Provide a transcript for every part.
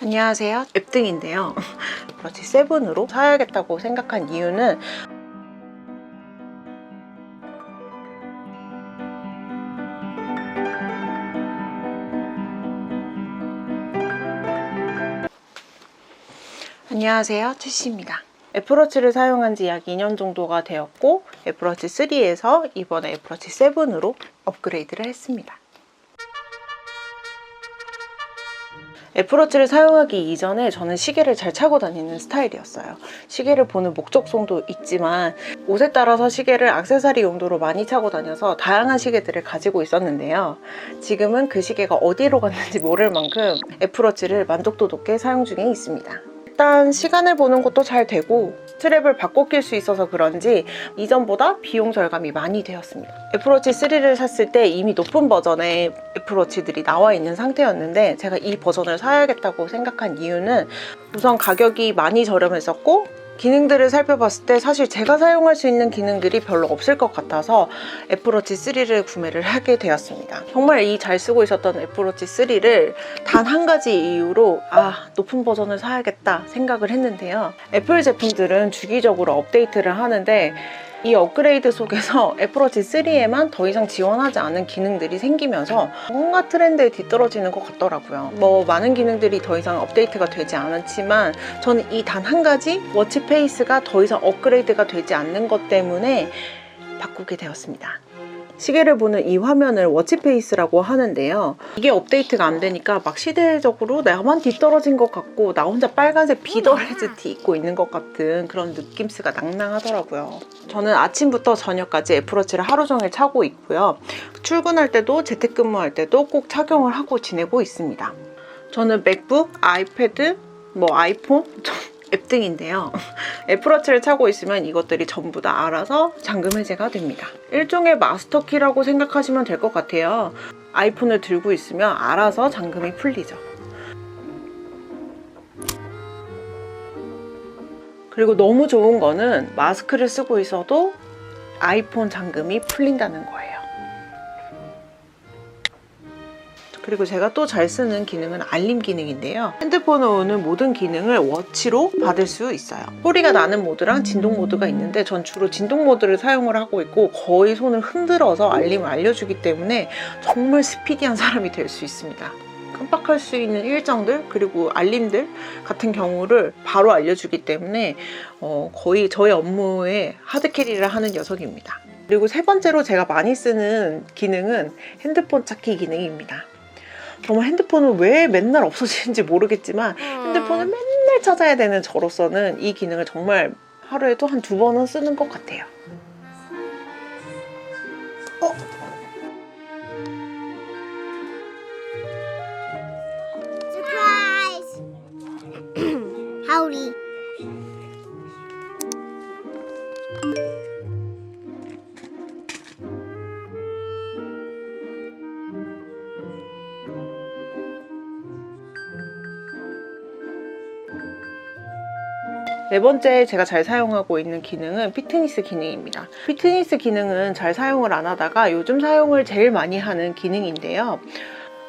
안녕하세요. 앱등인데요. 그렇지 세븐으로 사야겠다고 생각한 이유는 안녕하세요. 최씨입니다. 애플워치를 사용한 지 약 2년 정도가 되었고 애플워치 3에서 이번에 애플워치 7으로 업그레이드를 했습니다. 애플워치를 사용하기 이전에 저는 시계를 잘 차고 다니는 스타일이었어요. 시계를 보는 목적성도 있지만 옷에 따라서 시계를 액세서리 용도로 많이 차고 다녀서 다양한 시계들을 가지고 있었는데요. 지금은 그 시계가 어디로 갔는지 모를 만큼 애플워치를 만족도 높게 사용 중에 있습니다. 일단 시간을 보는 것도 잘 되고 스트랩을 바꿔 낄 수 있어서 그런지 이전보다 비용 절감이 많이 되었습니다. 애플워치 3를 샀을 때 이미 높은 버전의 애플워치들이 나와 있는 상태였는데 제가 이 버전을 사야겠다고 생각한 이유는 우선 가격이 많이 저렴했었고 기능들을 살펴봤을 때 사실 제가 사용할 수 있는 기능들이 별로 없을 것 같아서 애플워치 3를 구매를 하게 되었습니다. 정말 이 잘 쓰고 있었던 애플워치 3를 단 한 가지 이유로 아 높은 버전을 사야겠다 생각을 했는데요. 애플 제품들은 주기적으로 업데이트를 하는데 이 업그레이드 속에서 애플워치 3에만 더 이상 지원하지 않은 기능들이 생기면서 뭔가 트렌드에 뒤떨어지는 것 같더라고요. 뭐 많은 기능들이 더 이상 업데이트가 되지 않았지만 저는 이 단 한 가지 워치 페이스가 더 이상 업그레이드가 되지 않는 것 때문에 바꾸게 되었습니다. 시계를 보는 이 화면을 워치페이스라고 하는데요. 이게 업데이트가 안 되니까 막 시대적으로 나만 뒤떨어진 것 같고 나 혼자 빨간색 비더레즈 티 입고 있는 것 같은 그런 느낌스가 낭낭하더라고요. 저는 아침부터 저녁까지 애플워치를 하루 종일 차고 있고요. 출근할 때도 재택근무할 때도 꼭 착용을 하고 지내고 있습니다. 저는 맥북, 아이패드, 뭐 아이폰, 앱 등인데요. 애플워치를 차고 있으면 이것들이 전부 다 알아서 잠금 해제가 됩니다. 일종의 마스터키라고 생각하시면 될 것 같아요. 아이폰을 들고 있으면 알아서 잠금이 풀리죠. 그리고 너무 좋은 거는 마스크를 쓰고 있어도 아이폰 잠금이 풀린다는 거예요. 그리고 제가 또 잘 쓰는 기능은 알림 기능인데요. 핸드폰에 오는 모든 기능을 워치로 받을 수 있어요. 소리가 나는 모드랑 진동 모드가 있는데 전 주로 진동 모드를 사용을 하고 있고 거의 손을 흔들어서 알림을 알려주기 때문에 정말 스피디한 사람이 될 수 있습니다. 깜빡할 수 있는 일정들 그리고 알림들 같은 경우를 바로 알려주기 때문에 어, 거의 저의 업무에 하드캐리를 하는 녀석입니다. 그리고 세 번째로 제가 많이 쓰는 기능은 핸드폰 찾기 기능입니다. 정말 핸드폰은 왜 맨날 없어지는지 모르겠지만 핸드폰을 맨날 찾아야 되는 저로서는 이 기능을 정말 하루에도 한 두 번은 쓰는 것 같아요. 어? 네 번째 제가 잘 사용하고 있는 기능은 피트니스 기능입니다. 피트니스 기능은 잘 사용을 안 하다가 요즘 사용을 제일 많이 하는 기능인데요.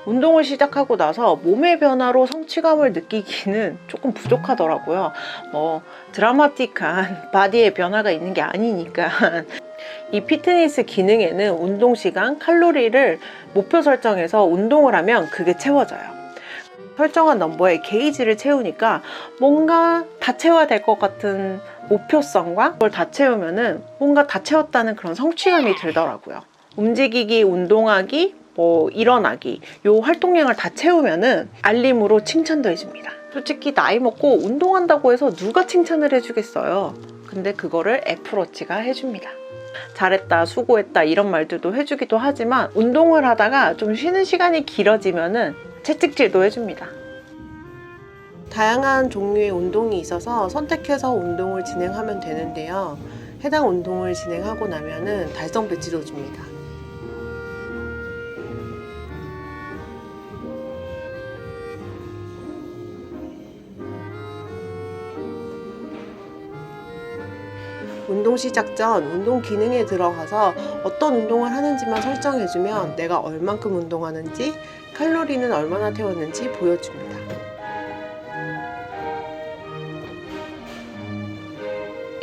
운동을 시작하고 나서 몸의 변화로 성취감을 느끼기는 조금 부족하더라고요. 뭐 드라마틱한 바디의 변화가 있는 게 아니니까 이 피트니스 기능에는 운동 시간, 칼로리를 목표 설정해서 운동을 하면 그게 채워져요. 설정한 넘버에 게이지를 채우니까 뭔가 다 채워야 될 것 같은 목표성과 그걸 다 채우면은 뭔가 다 채웠다는 그런 성취감이 들더라고요. 움직이기, 운동하기, 뭐 일어나기 요 활동량을 다 채우면은 알림으로 칭찬도 해줍니다. 솔직히 나이 먹고 운동한다고 해서 누가 칭찬을 해주겠어요. 근데 그거를 애플워치가 해줍니다. 잘했다, 수고했다 이런 말들도 해주기도 하지만 운동을 하다가 좀 쉬는 시간이 길어지면은 채찍질도 해줍니다. 다양한 종류의 운동이 있어서 선택해서 운동을 진행하면 되는데요. 해당 운동을 진행하고 나면은 달성 배지도 줍니다. 운동 시작 전 운동 기능에 들어가서 어떤 운동을 하는지만 설정해주면 내가 얼만큼 운동하는지 칼로리는 얼마나 태웠는지 보여줍니다.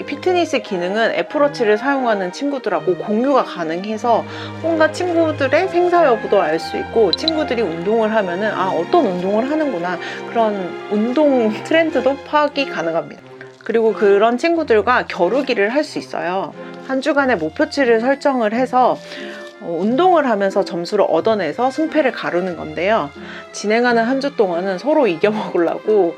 이 피트니스 기능은 애플워치를 사용하는 친구들하고 공유가 가능해서 뭔가 친구들의 생사 여부도 알 수 있고 친구들이 운동을 하면은 아 어떤 운동을 하는구나 그런 운동 트렌드도 파악이 가능합니다. 그리고 그런 친구들과 겨루기를 할 수 있어요. 한 주간의 목표치를 설정을 해서 어, 운동을 하면서 점수를 얻어내서 승패를 가르는 건데요. 진행하는 한 주 동안은 서로 이겨먹으려고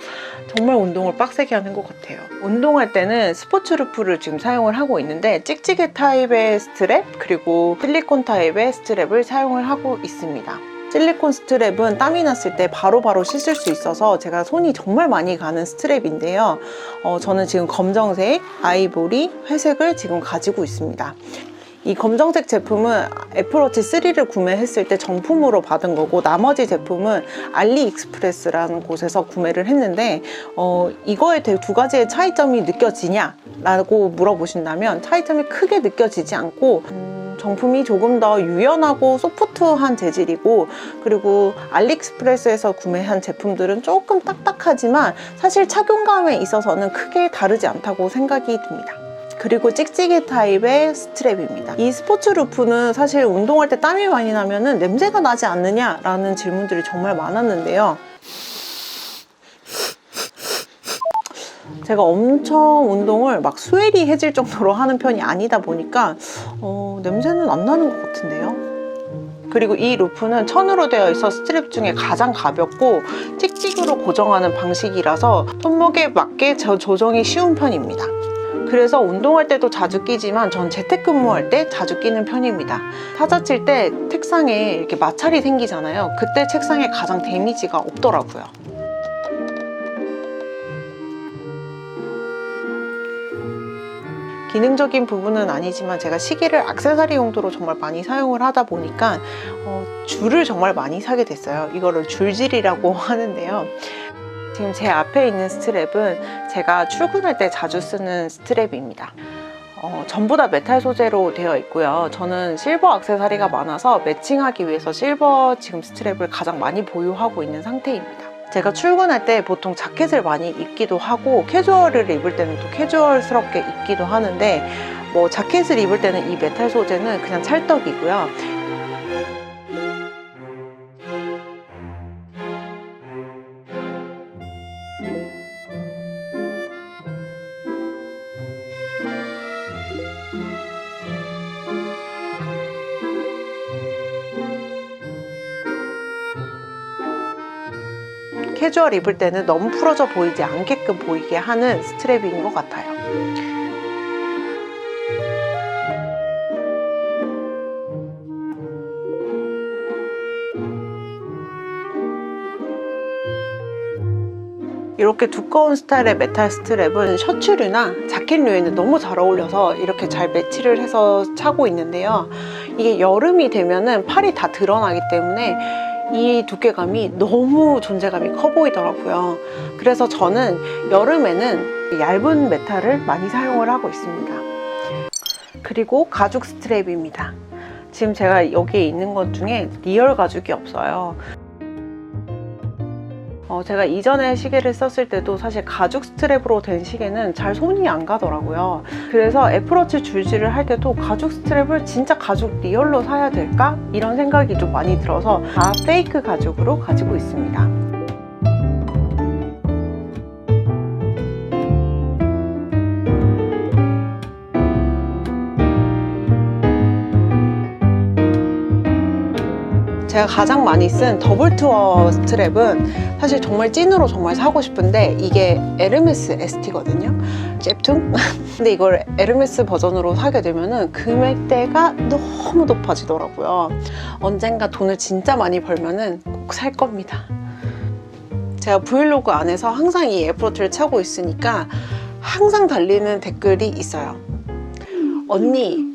정말 운동을 빡세게 하는 것 같아요. 운동할 때는 스포츠 루프를 지금 사용을 하고 있는데 찍찍이 타입의 스트랩 그리고 실리콘 타입의 스트랩을 사용을 하고 있습니다. 실리콘 스트랩은 땀이 났을 때 바로바로 씻을 수 있어서 제가 손이 정말 많이 가는 스트랩인데요. 어, 저는 지금 검정색, 아이보리, 회색을 지금 가지고 있습니다. 이 검정색 제품은 애플워치 3를 구매했을 때 정품으로 받은 거고 나머지 제품은 알리익스프레스라는 곳에서 구매를 했는데 어, 이거에 대해 두 가지의 차이점이 느껴지냐? 라고 물어보신다면 차이점이 크게 느껴지지 않고 음, 정품이 조금 더 유연하고 소프트한 재질이고 그리고 알리익스프레스에서 구매한 제품들은 조금 딱딱하지만 사실 착용감에 있어서는 크게 다르지 않다고 생각이 듭니다. 그리고 찍찍이 타입의 스트랩입니다. 이 스포츠 루프는 사실 운동할 때 땀이 많이 나면 냄새가 나지 않느냐라는 질문들이 정말 많았는데요. 제가 엄청 운동을 막 수혜리 해질 정도로 하는 편이 아니다 보니까 어, 냄새는 안 나는 것 같은데요. 그리고 이 루프는 천으로 되어 있어 스트랩 중에 가장 가볍고 찍찍으로 고정하는 방식이라서 손목에 맞게 저- 조정이 쉬운 편입니다. 그래서 운동할 때도 자주 끼지만 전 재택근무할 때 자주 끼는 편입니다. 타자 칠 때 책상에 이렇게 마찰이 생기잖아요. 그때 책상에 가장 데미지가 없더라고요. 기능적인 부분은 아니지만 제가 시계를 악세사리 용도로 정말 많이 사용을 하다 보니까 어, 줄을 정말 많이 사게 됐어요. 이거를 줄질이라고 하는데요. 지금 제 앞에 있는 스트랩은 제가 출근할 때 자주 쓰는 스트랩입니다. 어, 전부 다 메탈 소재로 되어 있고요. 저는 실버 악세사리가 많아서 매칭하기 위해서 실버 지금 스트랩을 가장 많이 보유하고 있는 상태입니다. 제가 출근할 때 보통 자켓을 많이 입기도 하고 캐주얼을 입을 때는 또 캐주얼스럽게 입기도 하는데 뭐 자켓을 입을 때는 이 메탈 소재는 그냥 찰떡이고요. 캐주얼 입을 때는 너무 풀어져 보이지 않게끔 보이게 하는 스트랩인 것 같아요. 이렇게 두꺼운 스타일의 메탈 스트랩은 셔츠류나 자켓류에는 너무 잘 어울려서 이렇게 잘 매치를 해서 차고 있는데요. 이게 여름이 되면은 팔이 다 드러나기 때문에 이 두께감이 너무 존재감이 커 보이더라고요. 그래서 저는 여름에는 얇은 메탈을 많이 사용을 하고 있습니다. 그리고 가죽 스트랩입니다. 지금 제가 여기에 있는 것 중에 리얼 가죽이 없어요. 어, 제가 이전에 시계를 썼을 때도 사실 가죽 스트랩으로 된 시계는 잘 손이 안 가더라고요. 그래서 애플워치 줄질을 할 때도 가죽 스트랩을 진짜 가죽 리얼로 사야 될까? 이런 생각이 좀 많이 들어서 다 페이크 가죽으로 가지고 있습니다. 제가 가장 많이 쓴 더블 투어 스트랩은 사실 정말 찐으로 정말 사고 싶은데 이게 에르메스 ST거든요. 잽퉁? 근데 이걸 에르메스 버전으로 사게 되면은 금액대가 너무 높아지더라고요. 언젠가 돈을 진짜 많이 벌면은 꼭 살 겁니다. 제가 브이로그 안에서 항상 이 애플워치를 차고 있으니까 항상 달리는 댓글이 있어요. 언니,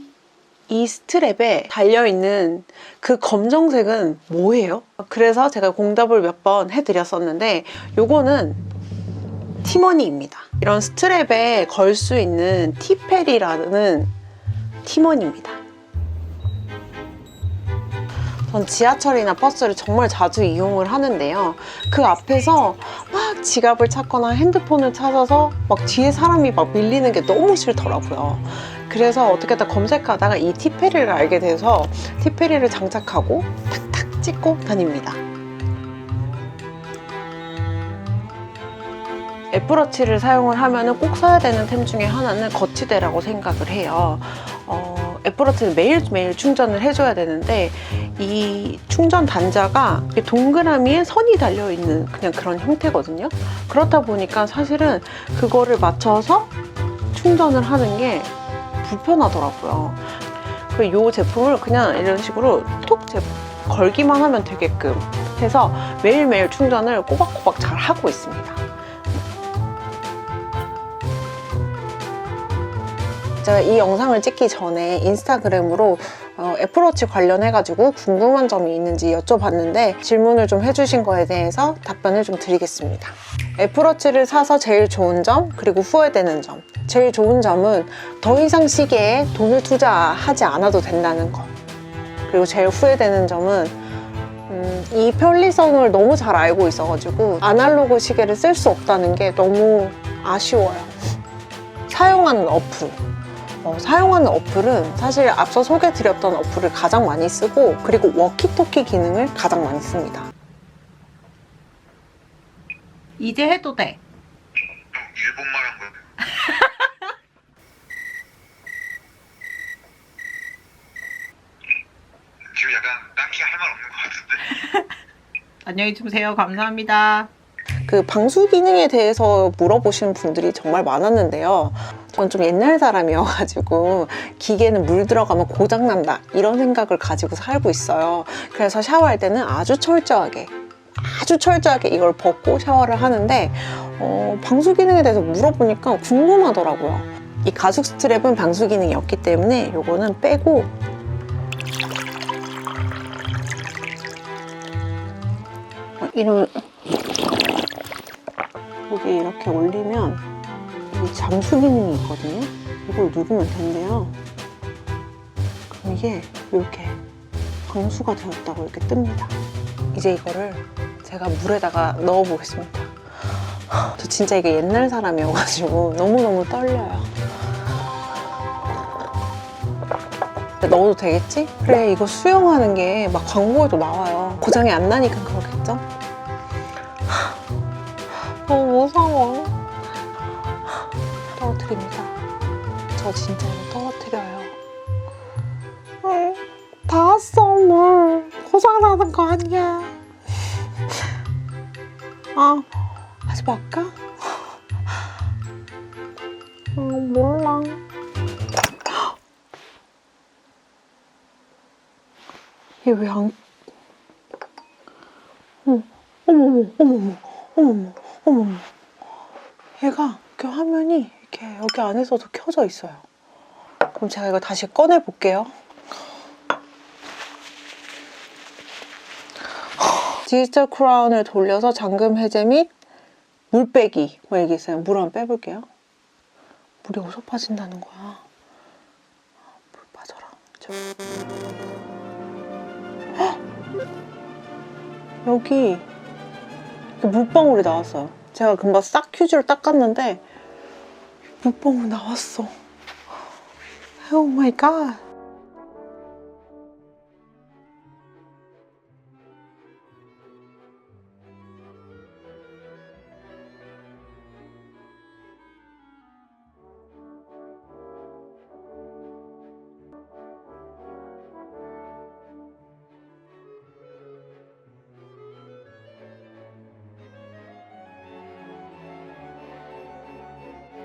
이 스트랩에 달려있는 그 검정색은 뭐예요? 그래서 제가 공답을 몇 번 해드렸었는데 요거는 티머니입니다. 이런 스트랩에 걸 수 있는 티펠이라는 티머니입니다. 전 지하철이나 버스를 정말 자주 이용을 하는데요. 그 앞에서 막 지갑을 찾거나 핸드폰을 찾아서 막 뒤에 사람이 막 밀리는 게 너무 싫더라고요. 그래서 어떻게든 검색하다가 이 티페리를 알게 돼서 티페리를 장착하고 탁탁 찍고 다닙니다. 애플워치를 사용을 하면 꼭 써야 되는 템 중에 하나는 거치대라고 생각을 해요. 어, 애플워치는 매일매일 충전을 해줘야 되는데 이 충전 단자가 동그라미에 선이 달려있는 그냥 그런 형태거든요. 그렇다 보니까 사실은 그거를 맞춰서 충전을 하는 게 불편하더라고요. 그리고 이 제품을 그냥 이런 식으로 톡 제- 걸기만 하면 되게끔 해서 매일매일 충전을 꼬박꼬박 잘 하고 있습니다. 제가 이 영상을 찍기 전에 인스타그램으로 어, 애플워치 관련해가지고 궁금한 점이 있는지 여쭤봤는데 질문을 좀 해주신 거에 대해서 답변을 좀 드리겠습니다. 애플워치를 사서 제일 좋은 점, 그리고 후회되는 점. 제일 좋은 점은 더 이상 시계에 돈을 투자하지 않아도 된다는 거. 그리고 제일 후회되는 점은 음, 이 편리성을 너무 잘 알고 있어가지고 아날로그 시계를 쓸 수 없다는 게 너무 아쉬워요. 사용하는 어플. 어, 사용하는 어플은 사실 앞서 소개드렸던 어플을 가장 많이 쓰고 그리고 워키토키 기능을 가장 많이 씁니다. 이제 해도 돼. 형 일본말 한 거야. 지금 약간 딱히 할 말 없는 것 같은데? 안녕히 주무세요. 감사합니다. 그 방수 기능에 대해서 물어보시는 분들이 정말 많았는데요. 전 좀 옛날 사람이어가지고 기계는 물 들어가면 고장난다 이런 생각을 가지고 살고 있어요. 그래서 샤워할 때는 아주 철저하게 아주 철저하게 이걸 벗고 샤워를 하는데 어, 방수 기능에 대해서 물어보니까 궁금하더라고요. 이 가죽 스트랩은 방수 기능이 없기 때문에 이거는 빼고 이런 여기 이렇게 올리면 이 잠수 기능이 있거든요. 이걸 누르면 된대요. 그럼 이게 이렇게 방수가 되었다고 이렇게 뜹니다. 이제 이거를 제가 물에다가 넣어 보겠습니다. 저 진짜 이게 옛날 사람이어가지고 너무너무 떨려요. 넣어도 되겠지? 그래, 이거 수영하는 게 막 광고에도 나와요. 고장이 안 나니까 그러겠 저 진짜 이거 떨어뜨려요. 응, 다 왔어, 물. 고장나는 거 아니야. 아, 하지 말까? 아, 몰라. 얘왜 안. 어머, 어머머, 어머머, 어머머, 어머머. 얘가 이렇게 화면이 이렇게 여기 안에서도 켜져 있어요. 그럼 제가 이거 다시 꺼내 볼게요. 디지털 크라운을 돌려서 잠금 해제 및 물 빼기 뭐 이게 있어요. 물 한번 빼볼게요. 물이 어디서 빠진다는 거야? 물 빠져라. 저... 헉! 여기 물방울이 나왔어요. 제가 금방 싹 휴지로 닦았는데 물방울 나왔어. 오 마이 갓.